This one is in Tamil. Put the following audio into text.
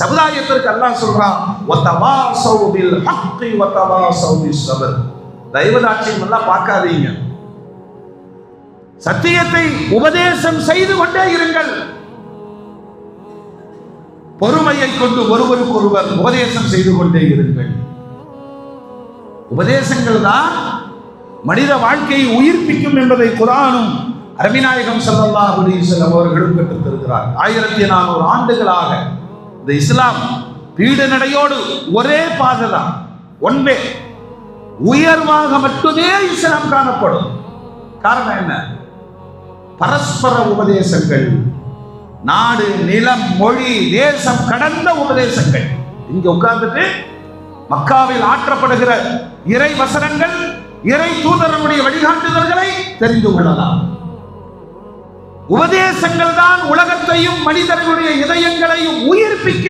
சமுதாயத்திற்கு அல்லாஹ் சொல்றான் வத்தவாசௌ சௌபில் ஹக்கி வத்தவாசௌ பிஸ் ஸபர் தெய்வதாட்சியம் எல்லாம் பார்க்காதீங்க. சத்தியத்தை உபதேசம் செய்து கொண்டே இருங்கள். பொறுமையை கொண்டு ஒருவருக்கு ஒருவர் உபதேசம் செய்து கொண்டே இருங்கள். உபதேசங்கள் தான் மனித வாழ்க்கையை உயிர்ப்பிக்கும் என்பதை குரானும் அரபிநாயகம் ஸல்லல்லாஹு அலைஹி அவர்களும் கற்றுத்திருக்கிறார் ஆயிரத்தி நானூறு ஆண்டுகளாக இந்த இஸ்லாம் பீடநடையோடு ஒரே பாதை தான் ஒன்வே உயர்வாக மட்டுமே இஸ்லாம் காணப்படும். காரணம் என்ன? பரஸ்பர உபதேசங்கள் நாடு நிலம் மொழி தேசம் கடந்த உபதேசங்கள். இங்க உட்கார்ந்துட்டு மக்காவில் ஆற்றப்படுகிற இறை வசனங்கள் இறை தூதரனுடைய வழிகாட்டுதல்களை தெரிந்து கொள்ளலாம். உபதேசங்கள் தான் உலகத்தையும் மனிதர்களுடைய இதயங்களையும் உயிர்ப்பிக்க